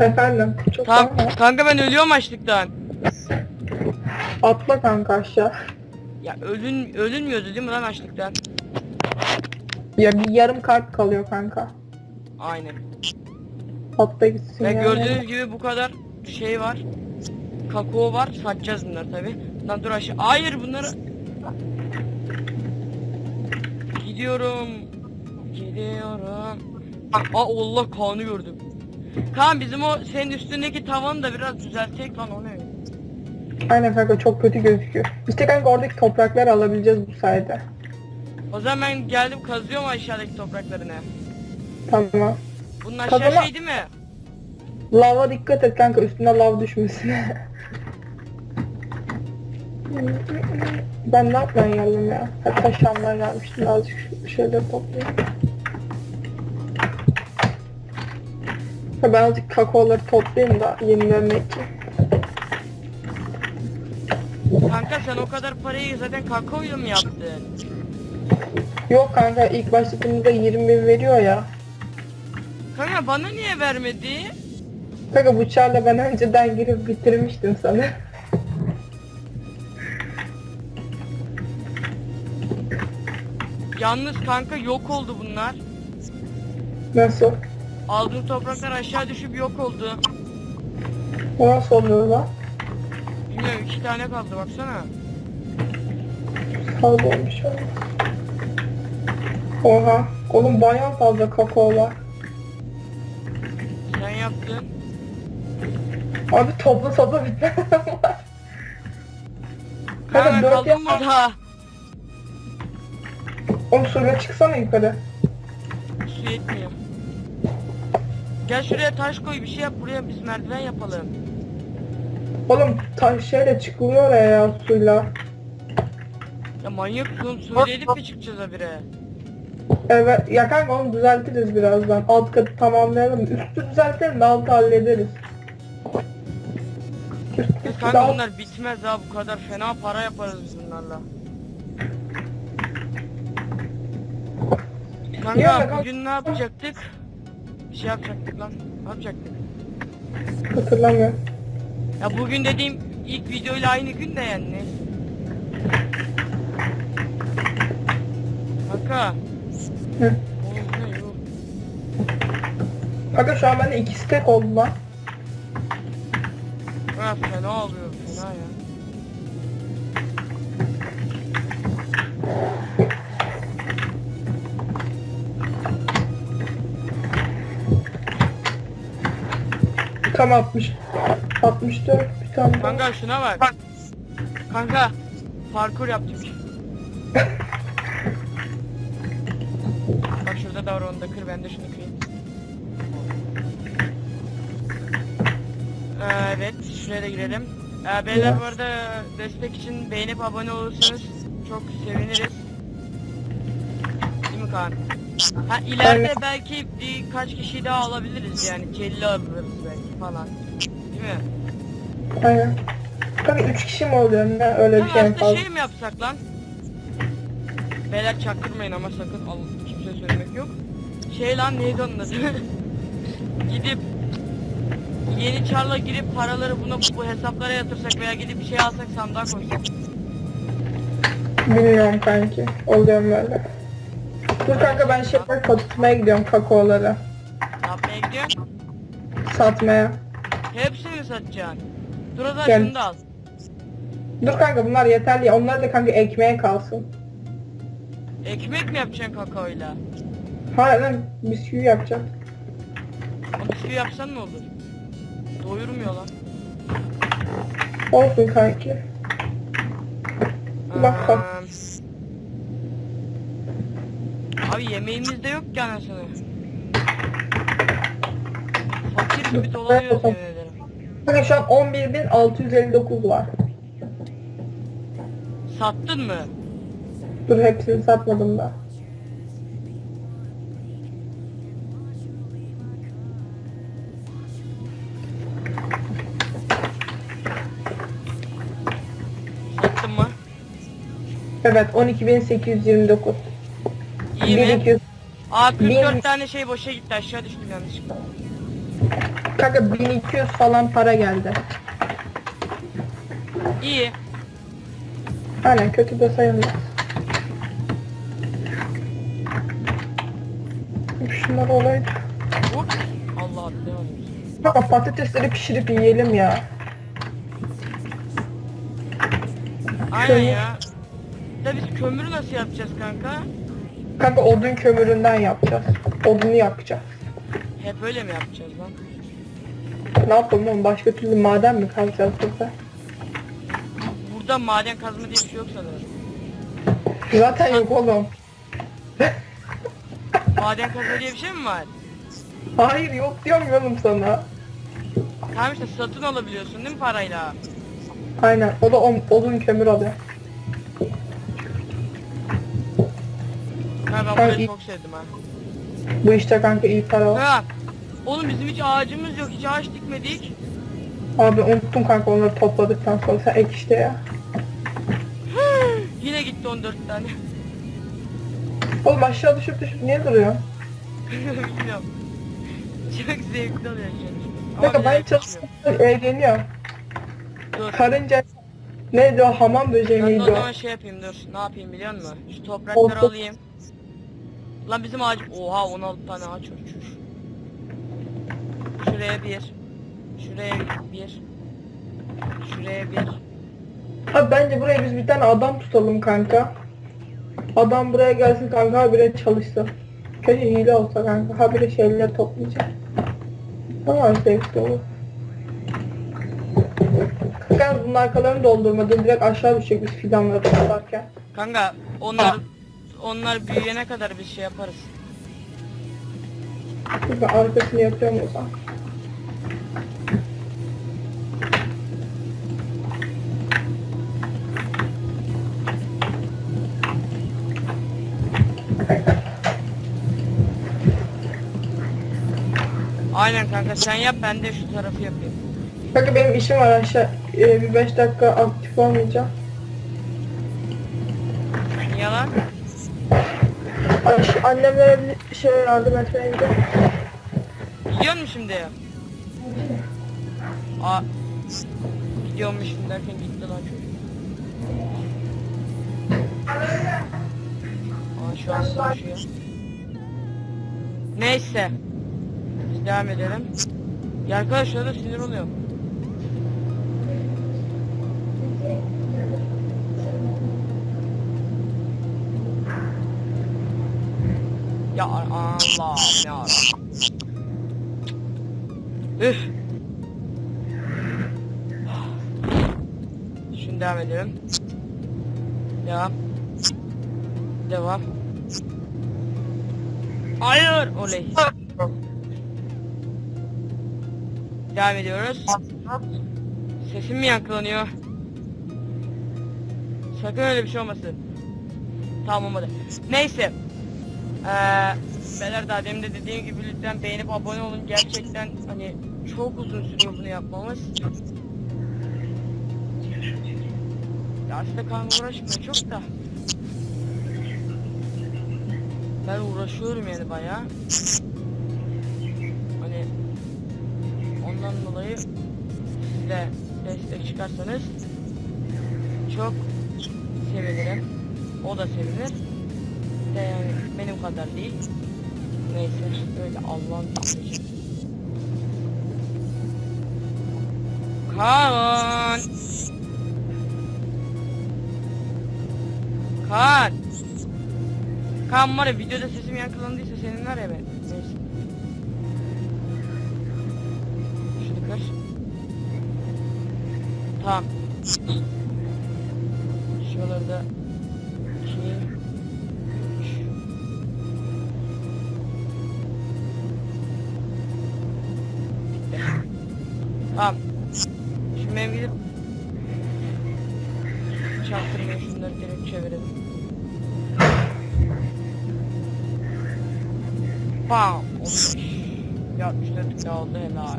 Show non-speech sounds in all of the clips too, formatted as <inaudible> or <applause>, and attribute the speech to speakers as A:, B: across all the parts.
A: Efendim. Çok
B: Tamam
A: tamam.
B: kanka ben ölüyorum açlıktan.
A: Atla kanka aşağı.
B: Ya ölün ölünmüyordu değil mi lan açlıktan?
A: Ya bir yarım kalp kalıyor kanka.
B: Aynen.
A: Atla gitsin
B: Ve
A: ya.
B: gördüğünüz gibi bu kadar şey var. Kakao var. Satacağız bunları tabi. Lan dur aşağı. Hayır bunları. Gidiyorum. Gidiyorum. Aa Allah Kaan'ı gördüm. Kaan bizim o senin üstündeki tavanı da biraz düzeltsek lan o ne?
A: Aynen kanka çok kötü gözüküyor. İşte kanka oradaki toprakları alabileceğiz bu sayede.
B: O zaman ben geldim kazıyorum aşağıdaki topraklarını.
A: Tamam.
B: Bunun aşağı
A: Kazama-
B: şey değil mi?
A: Lava dikkat et kanka üstüne lav düşmesine. ben ne yapmaya geldim ya? Hatta Şam'dan gelmiştim azıcık şu şeyleri toplayayım. Ha, ben azıcık kakaoları toplayayım da yenilerine ekeyim.
B: Kanka sen o kadar parayı zaten kakaoyla mı yaptın?
A: Yok kanka ilk başladığımızda 20 bin veriyor ya.
B: Kanka bana niye vermedi?
A: Kanka bıçağla ben önceden girip bitirmiştim sana.
B: Yalnız kanka yok oldu bunlar.
A: Nasıl?
B: Aldığım topraklar aşağı düşüp yok oldu.
A: O nasıl oluyor lan?
B: Bilmiyorum iki tane kaldı baksana.
A: Fazla olmuş olmaz. Oha. Oğlum bayağı fazla kakao var.
B: Sen yaptın.
A: Abi topla topla bitmez var.
B: Kanka
A: dört
B: kaldım
A: yap-
B: burada.
A: Oğlum suyla çıksana yukarı.
B: Su yetmiyor. Gel şuraya taş koy bir şey yap buraya biz merdiven yapalım.
A: Oğlum ta şeyle çıkılıyor oraya ya suyla.
B: Ya manyak mısın? Suyla elip mi çıkacağız habire?
A: Evet ya kanka onu düzeltiriz birazdan. Alt katı tamamlayalım. Üstü düzeltelim de altı hallederiz.
B: Ya kanka
A: alt-
B: bunlar bitmez ha bu kadar fena para yaparız biz bunlarla. Kanka
A: Ya kanka-
B: bugün ne yapacaktık? Bir şey yapacaktık lan. Ne yapacaktık?
A: Hatırlamıyorum.
B: Ya bugün dediğim ilk videoyla aynı gün de yani. neyse. Kanka.
A: Hı.
B: Oğlum ne yok.
A: Kanka şu an bende iki stack oldu lan.
B: Ha fena oluyor
A: Tam 60. 64 bir tane daha.
B: Kanka şuna bak. Kanka parkur yaptık. bak şurada da var onu da kır ben de şunu kırayım. Ee, evet şuraya da girelim. Ee, beyler bu arada destek için beğenip abone olursanız çok seviniriz. Değil mi Kaan? Ha ileride
A: Aynen.
B: belki birkaç kişi daha alabiliriz yani kelli alırız falan. Değil mi?
A: Aynen. Kanka 3 kişi mi oluyor ne öyle bir şey
B: aslında
A: fazla.
B: şey mi yapsak lan? Beyler çaktırmayın ama sakın al kimseye söylemek yok. Şey lan neydi onun adı? <laughs> gidip yeni çarla girip paraları buna bu hesaplara yatırsak veya gidip bir şey alsak sandığa koysak.
A: Bilmiyorum kanki. Oluyor mu öyle? Dur kanka ben şey satmaya gidiyorum kakaoları.
B: Ne yapmaya gidiyorsun?
A: Satmaya.
B: Hepsini satacaksın? Dur o zaman
A: Gel.
B: şunu da al.
A: Dur kanka bunlar yeterli ya. Onlar da kanka ekmeğe kalsın.
B: Ekmek mi yapacaksın kakaoyla?
A: Hayır lan bisküvi yapacağım.
B: O bisküvi yapsan ne olur? Doyurmuyor lan.
A: Olsun kanki. Bak bak.
B: Abi yemeğimiz de yok ki anasını. Gibi dolanıyoruz yemin ederim.
A: Kanka şu an 11.659 var.
B: Sattın mı?
A: Dur hepsini satmadım da.
B: Sattın mı?
A: Evet 12.829.
B: İyi mi?
A: 1200.
B: Aa 44
A: Bin-
B: tane şey boşa gitti aşağı düştüm yanlışlıkla.
A: Kanka 1200 falan para geldi.
B: İyi.
A: Aynen kötü de sayılmaz. Şunlar olaydı.
B: Allah atlayamadım.
A: Kanka patatesleri pişirip yiyelim ya.
B: Aynen
A: Kömür.
B: ya. Da biz kömürü nasıl yapacağız kanka?
A: Kanka odun kömüründen yapacağız. Odunu yakacağız.
B: Hep öyle mi yapacağız lan?
A: Ne yapalım oğlum başka türlü maden mi kazacağız burada?
B: Burada maden kazma diye bir şey yok sanırım.
A: Zaten yok oğlum.
B: Maden kazma diye bir şey mi var?
A: Hayır yok diyorum ya oğlum sana.
B: Tamam işte satın alabiliyorsun değil mi parayla?
A: Aynen o da on- odun kömür alıyor.
B: Ha ben burayı çok sevdim ha.
A: Bu işte kanka iyi para var.
B: Ha. Oğlum bizim hiç ağacımız yok. Hiç ağaç dikmedik.
A: Abi unuttum kanka onları topladıktan sonra sen ek işte ya.
B: Yine gitti 14 tane.
A: Oğlum aşağı düşüp düşüp niye duruyor? <laughs>
B: Bilmiyorum. Çok zevkli oluyor. Ama
A: Kanka ben
B: düşmüyor.
A: eğleniyorum.
B: Dur.
A: Karınca neydi o hamam böceği
B: Ben de
A: miydi
B: o
A: o?
B: zaman şey yapayım dur. Ne yapayım biliyor musun? Şu toprakları
A: Olsun.
B: alayım. Lan bizim ağaç... Oha 16 tane ağaç uçmuş. Şuraya bir. Şuraya bir. Şuraya bir.
A: Abi bence buraya biz bir tane adam tutalım kanka. Adam buraya gelsin kanka habire çalışsın. Keşke hile olsa kanka habire şeyler toplayacak. Ama zevkli olur. Kanka bunun arkalarını doldurmadın direkt aşağı düşecek biz fidanları toplarken.
B: Kanka onlar onlar büyüyene kadar biz şey yaparız.
A: Ben arkasını yapıyorum o zaman.
B: Aynen kanka sen yap ben de şu tarafı yapayım.
A: Kanka benim işim var aşağı e, bir 5 dakika aktif olmayacağım. Annemlere bir şey yardım etmeye gidiyorum.
B: Gidiyor musun şimdi? Aa. Gidiyormuşum derken gitti lan çocuk. Aa şu an konuşuyor. Neyse. Biz devam edelim. Ya arkadaşlar da sinir oluyor. Ya Allah ya. Üf. Şimdi devam edelim. Devam. Devam. Hayır. Oley. Devam ediyoruz. Sesim mi yankılanıyor? Sakın öyle bir şey olmasın. Tamam olmadı. Neyse. Eee Beyler daha demin de dediğim gibi lütfen beğenip abone olun. Gerçekten hani çok uzun sürüyor bunu yapmamız. Ya aslında kanka uğraşmıyor çok da. Ben uğraşıyorum yani bayağı. Hani ondan dolayı siz de destek çıkarsanız çok sevinirim. O da sevinir. De yani benim kadar değil. Neyse öyle Allah'ın izniyle. Kaan. Kaan. Kaan var ya videoda sesim yankılandıysa senin var ya ben. Neyse. Şunu kır. Tamam. Şuraları Bam! Olmuş. Ya 64 oldu helal.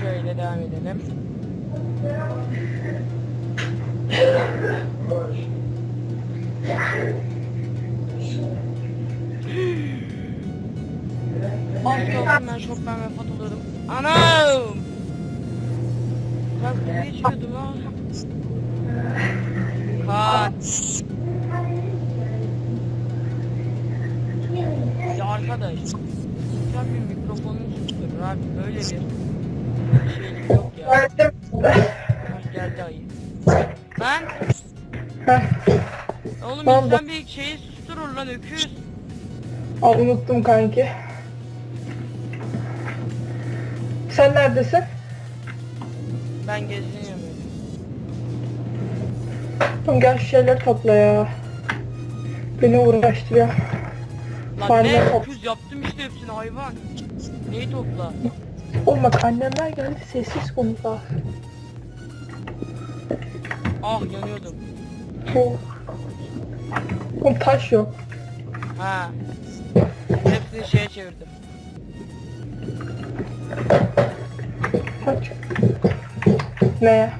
B: Şöyle devam edelim. çok ben vefat oluyordum. Anam! Hah, geldi ayı. Ben
A: Heh.
B: oğlum
A: oldu?
B: insan bir şeyi susturur lan öküz.
A: Al unuttum kanki. Sen neredesin?
B: Ben geziniyorum.
A: Oğlum gel şu şeyleri topla ya. Beni uğraştırıyor.
B: Lan
A: Pardon.
B: ne öküz yaptım işte hepsini hayvan. Neyi topla?
A: Oğlum bak annemler geldi sessiz konuş ha.
B: Ah yanıyordum.
A: Oh. Oğlum taş yok.
B: Ha. Hepsini şeye çevirdim.
A: Taş. Neye?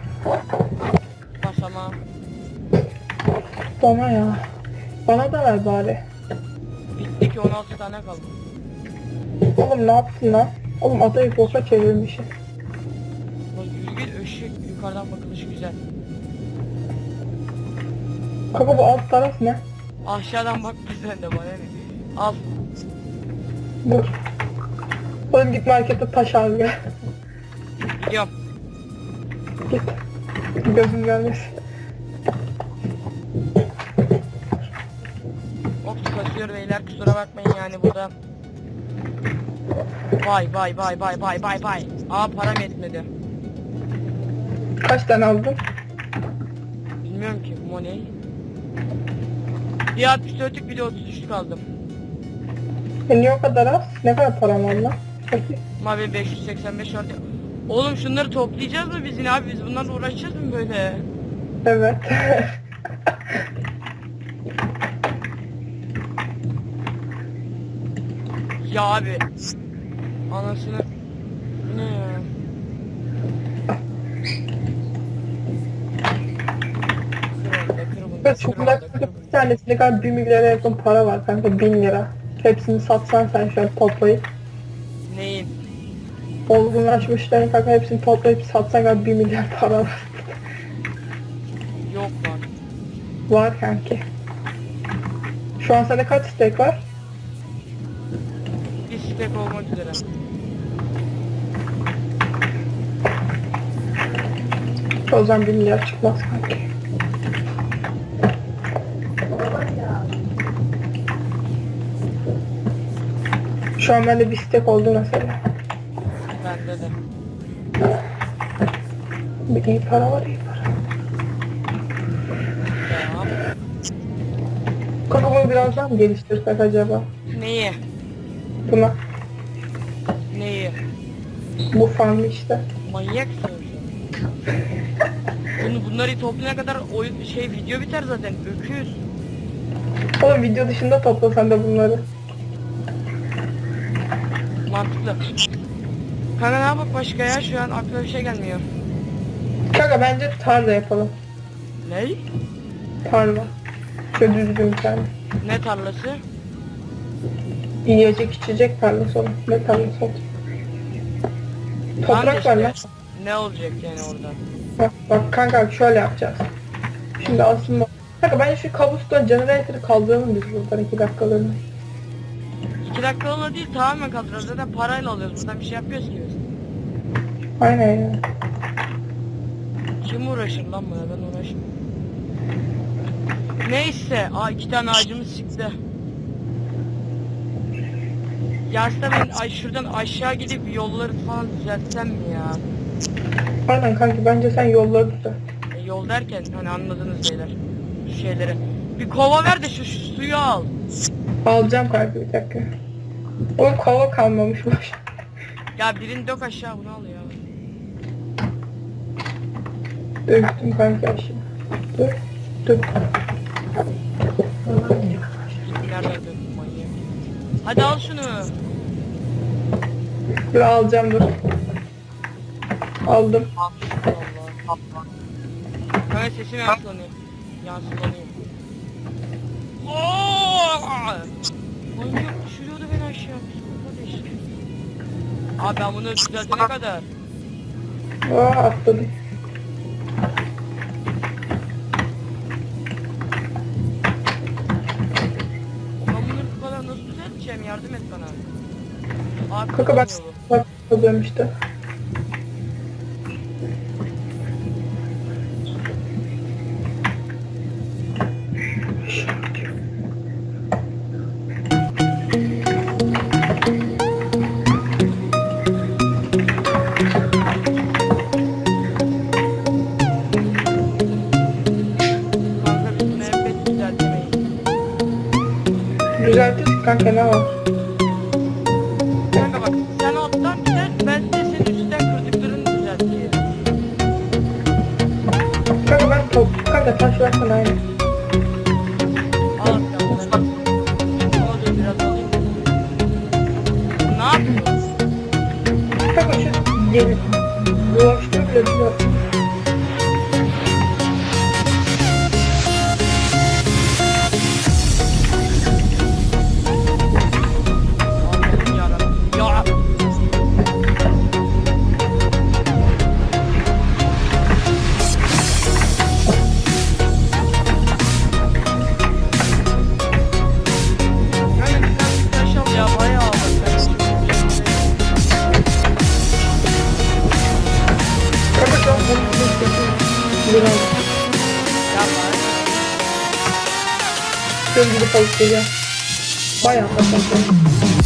B: Basama.
A: Bana ya. Bana da ver bari.
B: Bitti ki 16 tane kaldı.
A: Oğlum ne yaptın lan? Oğlum adayı boka çevirmişim.
B: Bak ışık yukarıdan bakılışı güzel.
A: Kanka bu alt taraf ne?
B: Aşağıdan bak sen de bana ne? Al.
A: Dur. Oğlum git markete taş al gel.
B: Gidiyorum.
A: Git. Gözüm gelmesin.
B: Ops kasıyor beyler kusura bakmayın yani burada. Vay vay vay vay vay vay vay. Aa param yetmedi.
A: Kaç tane aldın?
B: Bilmiyorum ki money. Bir 64'lük bir de 33'lük aldım.
A: E niye o kadar az? Ne kadar param var lan? Peki.
B: Mavi 585 vardı. Oğlum şunları toplayacağız mı biz yine abi? Biz bunlarla uğraşacağız mı böyle?
A: Evet.
B: Ya abi. Anasını. Ne ya?
A: Ve
B: bunu.
A: bir tanesinde kadar 1 milyara yakın para var kanka 1000 lira. Hepsini satsan sen şöyle toplayıp
B: Neyin?
A: olgunlaşmışların kanka hepsini toplayıp satsan kadar 1 milyar para var.
B: Yok lan.
A: Var kanki. Şu an sende kaç steak var?
B: Bir stek olmak üzere.
A: O zaman 1 milyar çıkmaz kanki. Şu an bende bir steak oldu mesela.
B: Bende de.
A: Bir iyi para var iyi para.
B: Tamam.
A: Biraz daha mı geliştirsek acaba?
B: Neyi?
A: Buna,
B: Neyi?
A: bu farmı işte.
B: Manyaksın sen. Bunları toplayana kadar oyun şey video biter zaten. Öküz.
A: Oğlum video dışında toplasan da bunları.
B: Mantıklı. Kanka ne yapak başka ya? Şu an aklıma bir şey gelmiyor.
A: Kanka bence tarla yapalım.
B: Ne?
A: Tarla. Şöyle düzgün bir tane.
B: Ne tarlası?
A: Yiyecek içecek tarlası olur. Ne tarlası olur? Toprak
B: Tamam
A: var
B: işte.
A: lan.
B: Ne olacak yani orada?
A: Bak, bak kanka şöyle yapacağız. Şimdi aslında... Kanka bence şu kabuston generator'ı kaldıralım biz buradan iki dakikalığına.
B: İki dakika olma değil tamamen kaldırıyoruz. Zaten parayla alıyoruz. Buradan bir şey yapıyoruz ki biz.
A: Aynen ya.
B: Kim uğraşır lan buna ben uğraşmam. Neyse. Aa iki tane ağacımız çıktı. Ya aslında ben ay şuradan aşağı gidip yolları falan düzeltsem mi ya?
A: Aynen kanki bence sen yolları düzelt.
B: E, yol derken hani anladınız beyler. Şu şeyleri. Bir kova ver de şu, şu suyu al.
A: Alacağım kanka bir dakika. Oğlum kova kalmamış boş. <laughs>
B: Ya birini dök aşağı bunu al ya.
A: Döktüm kanka aşağı. Dur. Dur.
B: Nereden döktün manyak? Hadi al şunu.
A: Dur alacağım dur. Aldım.
B: Allah Allah. Kanka sesim yansılanıyor. Yansılanıyor. Ooo! Manyak düşürüyordu beni aşağı. Kardeş. Abi ben bunu düzeltene kadar.
A: Aa atladım.
B: Ben bunu bu kadar nasıl düzelteceğim yardım et bana. Abi
A: ben
B: yolu.
A: bak alıyorum işte.
B: Kanka
A: ne var?
B: Kanka bak sen alttan düzelt ben de senin üstten kırdıklarını düzelteyim.
A: Kanka ben top, kanka taş versene aynı. Geleceğim. Bayağı atıyorum.